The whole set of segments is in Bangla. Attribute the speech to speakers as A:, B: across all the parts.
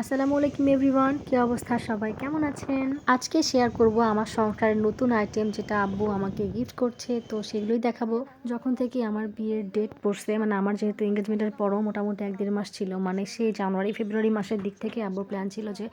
A: আসসালামু আলাইকুম এভরিওয়ান, কি অবস্থা সবাই? কেমন আছেন? আজকে শেয়ার করব আমার সংসারের নতুন আইটেম যেটা আব্বু আমাকে গিফট করছে, তো সেগুলোই দেখাবো। যখন থেকে আমার বিয়ের ডেট পড়ছে মানে আমার যেহেতু এঙ্গেজমেন্টের পরও মোটামুটি এক দেড় মাস ছিল মানে সেই জানুয়ারি, ফেব্রুয়ারি মাসের দিক থেকে আব্বুর প্ল্যান ছিল যে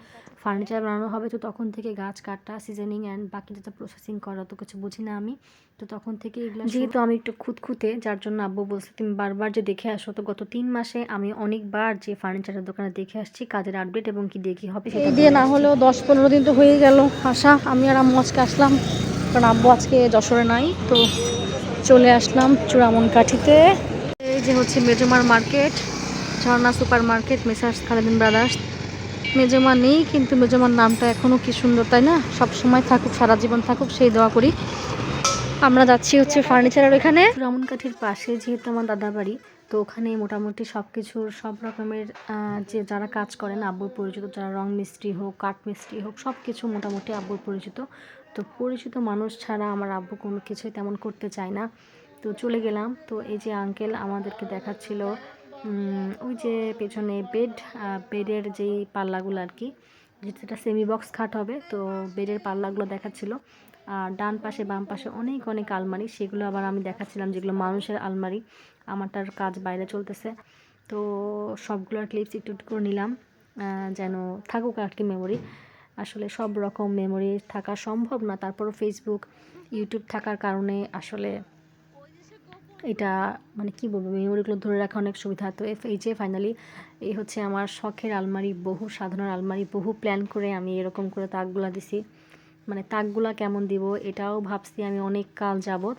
A: ফার্নিচার বানানো হবে, তো তখন থেকে গাছ কাটা সিজনিং অ্যান্ড বাকি যেটা প্রসেসিং করা, তো কিছু বুঝি না আমি। তো তখন থেকে এগুলো যেহেতু আমি একটু খুঁতখুঁতে, যার জন্য আব্বু বলছে, তুমি বারবার যে দেখে আসো, তো গত তিন মাসে আমি অনেকবার যে ফার্নিচারের দোকানে দেখে আসছি, কাজের আপডেট এবং কি দিয়ে কি হবে
B: এই দিয়ে না হলেও দশ পনেরো দিন তো হয়ে গেল আসা আমি আর আম্মু আজকে আসলাম কারণ আব্বু আজকে যশোরে নাই তো চলে আসলাম চূড়ামন কাঠিতে
A: এই যে হচ্ছে মেজমার market Jharna super market messrs Khaledin brothers.
B: মেজমা নেই কিন্তু মেজমার নামটা এখনও কি সুন্দর তাই না? সব সময় থাকুক সারা জীবন থাকুক সেই দোয়া করি। আমরা যাচ্ছি হচ্ছে ফার্নিচারের ওখানে
A: রামন কাঠির পাশে যেহেতু আমার দাদা বাড়ি তো ওখানে মোটামুটি সব কিছুর সব রকমের যে যারা কাজ করেন, আব্বুর পরিচিত, যারা রং মিস্ত্রি হোক, কাঠ মিস্ত্রি হোক সব কিছু মোটামুটি আব্বুর পরিচিত। তো পরিচিত মানুষ ছাড়া আমার আব্বু কোনো কিছুই তেমন করতে চায় না। তো চলে গেলাম। তো এই যে আঙ্কেল আমাদেরকে দেখাচ্ছিল ওই যে পেছনে বেড বেডের যেই পাল্লাগুলো আর কি যেটা সেমি বক্স খাট হবে, তো বেডের পাল্লাগুলো দেখাচ্ছিল। আর ডান পাশে, বাম পাশে অনেক অনেক আলমারি, সেগুলো আবার আমি দেখাচ্ছিলাম, যেগুলো মানুষের আলমারি। আমারটার কাজ বাইরে চলতেছে। তো সবগুলোর ক্লিপস একটু একটু করে নিলাম যেন থাকুক আর কি মেমোরি আসলে সব রকম মেমোরি থাকা সম্ভব না, তারপরও ফেসবুক ইউটিউব থাকার কারণে আসলে এটা মানে কি বলব মেমোরিগুলো ধরে রাখা অনেক সুবিধা। তো এ- এই যে ফাইনালি এই হচ্ছে আমার শখের আলমারি, বহু সাধারণ আলমারি, বহু প্ল্যান করে আমি এরকম করে তাকগুলা দিছি। মানে তাকগুলা কেমন দিব এটাও ভাবছি আমি অনেক কাল যাবত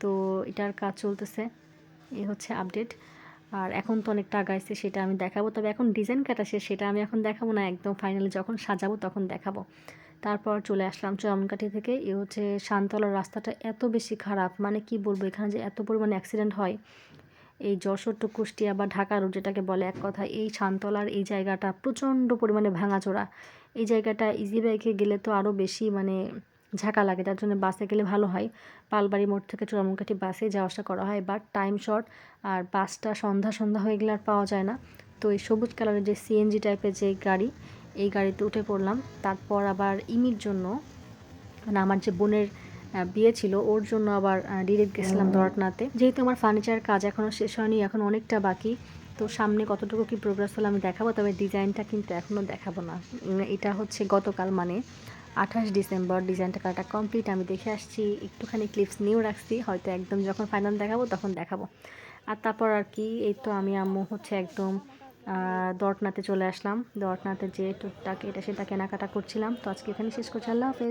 A: তো এটার কাজ চলতেছে, এই হচ্ছে আপডেট আর এখন তো অনেক টাকা আগাইছে সেটা আমি দেখাবো। তবে এখন ডিজাইন কাটা সেটা আমি এখন দেখাবো না, একদম ফাইনালি যখন সাজাবো তখন দেখাবো। তারপর চলে আসলাম চরমকাঠি থেকে। এ হচ্ছে শান্তলার রাস্তাটা এত বেশি খারাপ মানে কি বলব, এখানে যে এত পরিমাণে অ্যাক্সিডেন্ট হয়, এই যশোর টু কুষ্টিয়া বা ঢাকা রোড যেটাকে বলে এক কথা এই শান্তলার এই জায়গাটা প্রচণ্ড পরিমাণে ভাঙাচোরা। এই জায়গাটা ইজি বাইকে গেলে তো আরও বেশি মানে ঝাঁকা লাগে, তার জন্য বাসে গেলে ভালো হয়। পালবাড়ি মোড় থেকে চুরামুকাঠি বাসে যাওয়া আসা করা হয় বাট টাইম শর্ট আর বাসটা সন্ধ্যা সন্ধ্যা হয়ে গেলে আর পাওয়া যায় না। তো এই সবুজ কালারের যে সিএনজি টাইপের যে গাড়ি এই গাড়িতে উঠে পড়লাম। তারপর আবার ইমির জন্য মানে আমার যে বোনের বিয়ে ছিল ওর জন্য আবার ডিরেক্ট গেছিলাম দরটনাতে যেহেতু আমার ফার্নিচার কাজ এখনও শেষ হয়নি এখন অনেকটা বাকি তো সামনে কতটুকু কি প্রোগ্রেস হলো আমি দেখাবো তবে ডিজাইনটা কিন্তু এখনও দেখাবো না। এটা হচ্ছে গতকাল মানে আঠাশ ডিসেম্বর ডিজাইনটা কাটা কমপ্লিট আমি দেখে আসছি একটুখানি ক্লিপস নিয়েও রাখছি হয়তো একদম যখন ফাইনাল দেখাবো তখন দেখাবো। আর তারপর আর কি এই তো আমি আম্মু হচ্ছে একদম দর্টনাতে চলে আসলাম। দর্টনাতে যে টুকটাক এটা সেটা কেনাকাটা করছিলাম। তো আজকে এখানে শেষ করছি। আল্লাহ হাফেজ।